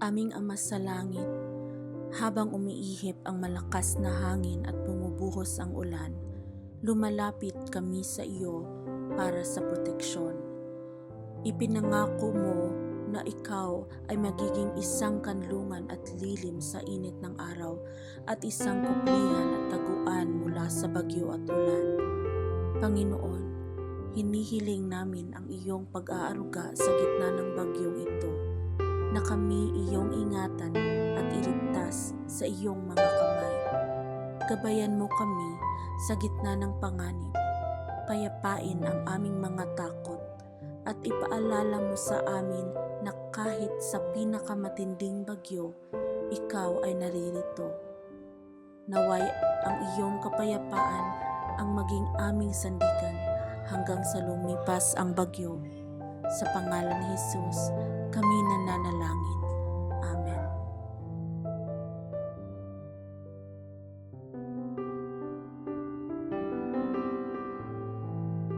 Aming Ama sa langit, habang umiihip ang malakas na hangin at bumubuhos ang ulan, lumalapit kami sa iyo para sa proteksyon. Ipinangako mo na ikaw ay magiging isang kanlungan at lilim sa init ng araw at isang kuplihan at taguan mula sa bagyo at ulan. Panginoon, hinihiling namin ang iyong pag-aaruga sa gitna kami iyong ingatan at iligtas sa iyong mga kamay. Gabayan mo kami sa gitna ng panganib, payapain ang aming mga takot, at ipaalala mo sa amin na kahit sa pinakamatinding bagyo, ikaw ay naririto. Naway ang iyong kapayapaan ang maging aming sandigan hanggang sa lumipas ang bagyo. Sa pangalan ni Jesus, nananalangin.